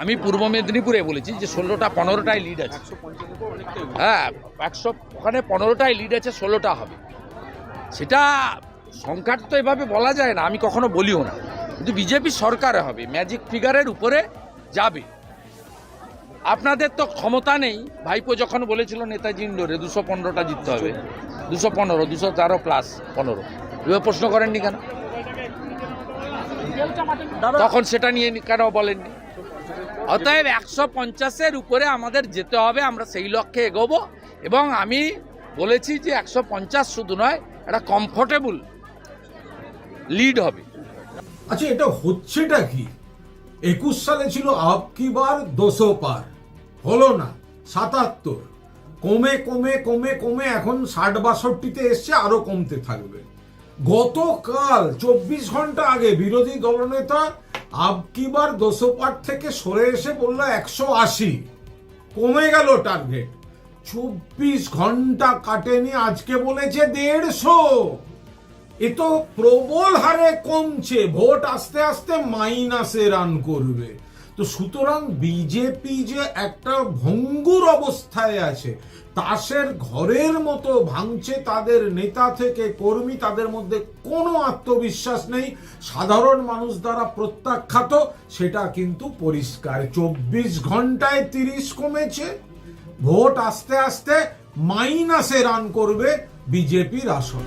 আমি পূর্ব মেদিনীপুরে বলেছি যে ষোলোটা পনেরোটায় লিড আছে। হ্যাঁ একশো ওখানে পনেরোটায় লিড আছে ষোলোটা হবে। সেটা সংখ্যাটা তো এভাবে বলা যায় না আমি কখনো বলিও না। কিন্তু বিজেপি সরকারে হবে ম্যাজিক ফিগারের উপরে যাবে। আপনাদের তো ক্ষমতা নেই। ভাইপো যখন বলেছিল নেতাজি ইন্ডোরে দুশো পনেরোটা জিততে হবে। দুশো পনেরো দুশো তেরো প্লাস পনেরো। এবার প্রশ্ন করেননি কেন? তখন সেটা নিয়ে কেন বলেননি? অতএব একশো পঞ্চাশের উপরে আমাদের যেতে হবে, আমরা সেই লক্ষ্যে এগোবো। এবং আমি বলেছি যে একশো পঞ্চাশ শুধু নয়, একটা কমফোর্টেবল লিড হবে। আচ্ছা এটা হচ্ছেটা কি? একুশ সালে ছিল আপ কি বার? দুশো পার। হলো না, সাতাত্তর। কমে কমে কমে কমে এখন ষাট বাষট্টিতে এসছে, আরও কমতে থাকবে। গতকাল, চব্বিশ ঘণ্টা আগে বিরোধী দলনেতা আব কি বার দুশো পার থেকে সরে এসে বলল, একশো আশি। কমে গেল টার্গেট চব্বিশ ঘণ্টা কাটেনি, আজকে বলেছে দেড়শো। এ তো প্রবল হারে কমছে। ভোট আস্তে আস্তে মাইনাসে রান করবে। তো সুতরাং বিজেপি যে একটা ভঙ্গুর অবস্থায় আছে, তাসের ঘরের মতো ভাঙছে তাদের নেতা থেকে কর্মী, তাদের মধ্যে কোনো আত্মবিশ্বাস নেই। সাধারণ মানুষ দ্বারা প্রত্যাখ্যাত, সেটা কিন্তু পরিষ্কার। চব্বিশ ঘন্টায় তিরিশ কমেছে, ভোট আস্তে আস্তে মাইনাসে রান করবে বিজেপির আসন।